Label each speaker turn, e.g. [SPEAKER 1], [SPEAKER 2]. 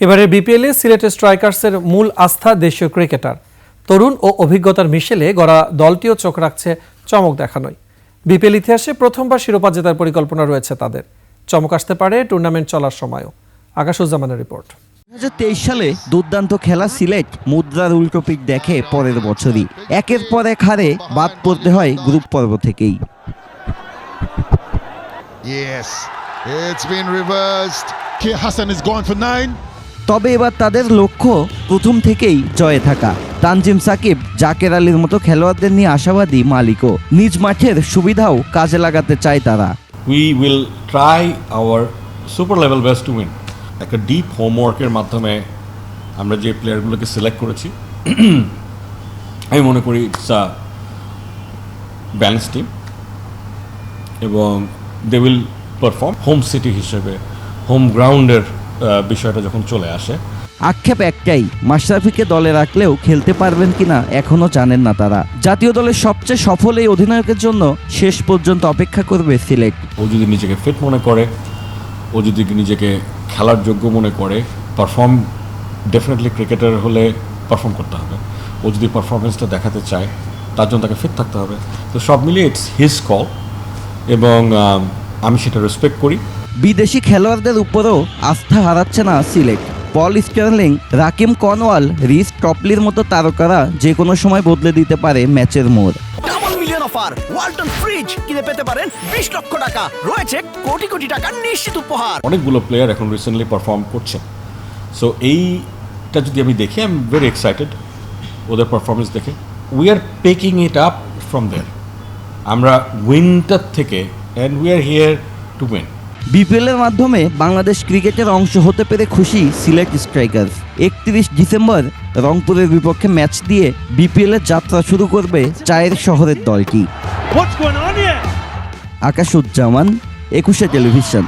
[SPEAKER 1] এবারে বিপিএলে সিলেটের স্ট্রাইকার্সের মূল আস্থা দেশীয় ক্রিকেটার। তরুণ ও অভিজ্ঞতার মিশেলে গড়া দলটিও চোখ রাখছে চমক দেখানোয়। বিপিএল ইতিহাসে প্রথমবার শিরোপা জেতার পরিকল্পনা রয়েছে তাদের। চমক আসতে পারে টুর্নামেন্ট চলার সময়ও। আকাশুজ্জামানের রিপোর্ট।
[SPEAKER 2] দুহাজার তেইশ সালে দুর্দান্ত খেলা সিলেট মুদ্রার উল্টো পিক দেখে পরের বছরই। একের পর এক হারে বাদ পড়তে হয় গ্রুপ পর্ব থেকেই।
[SPEAKER 3] Yes, it's been reversed.
[SPEAKER 4] Kia Hassan is going for nine.
[SPEAKER 2] তবে এবার তাদের লক্ষ্য প্রথম থেকেই জয়ে থাকা। তানজিম সাকিব, জাকের আলীর মতো খেলোয়াড়দের নিয়ে আশাবাদী মালিকও। নিজ মাঠের সুবিধাও কাজে লাগাতে চায় তারা।
[SPEAKER 5] We will try our super level best to win একটা ডিপ হোমওয়ার্কের মাধ্যমে আমরা যে প্লেয়ারগুলোকে সিলেক্ট করেছি, আমি মনে করি ইটস আ ব্যালেন্স টিম এবং they will perform home city হিসেবে হোম গ্রাউন্ডের বিষয়টা যখন চলে আসে।
[SPEAKER 2] আক্ষেপ একটাই মাশরাফিকে দলে রাখলেও খেলতে পারবেন কিনা এখনও জানেন না তারা। জাতীয় দলের সবচেয়ে সফল এই অধিনায়কের জন্য শেষ পর্যন্ত অপেক্ষা করবে সিলেট।
[SPEAKER 5] ও যদি নিজেকে ফিট মনে করে ও যদি নিজেকে খেলার যোগ্য মনে করে পারফর্ম ডেফিনেটলি ক্রিকেটার হলে পারফর্ম করতে হবে। ও যদি পারফরমেন্সটা দেখাতে চায় তার জন্য তাকে ফিট থাকতে হবে। তো সব মিলিয়ে ইটস হিজ কল এবং আমি সেটা রেসপেক্ট করি।
[SPEAKER 2] বিদেশি খেলোয়াড়দের উপরও আস্থা হারাচ্ছে না Sylhet. Paul Stirling Rahkeem Cornwall Reece টপলির মতো তারকারা যে কোনো সময় বদলে দিতে পারে ম্যাচের মোড়।
[SPEAKER 6] মিলিয়ন অফার ওয়ালটন ফ্রিজ কিনে পেতে পারেন বিশ লক্ষ টাকা রয়েছে কোটি কোটি টাকার নিশ্চিত উপহার।
[SPEAKER 5] অনেকগুলো প্লেয়ার এখন রিসেন্টলি পারফর্ম করছে। সো এইটা যদি আমি দেখি আই এম ভেরি এক্সাইটেড ওদের পারফরমেন্স দেখে। We are picking it up from there আমরা উইনটার থেকে and we are here to win
[SPEAKER 2] BPL এর মাধ্যমে বাংলাদেশ ক্রিকেটের অংশ হতে পেরে খুশি সিলেট স্ট্রাইকার্স। একত্রিশ ডিসেম্বর রংপুরের বিপক্ষে ম্যাচ দিয়ে বিপিএলের যাত্রা শুরু করবে চায়ের শহরের দলটি। আকাশুজ্জামান একুশে টেলিভিশন।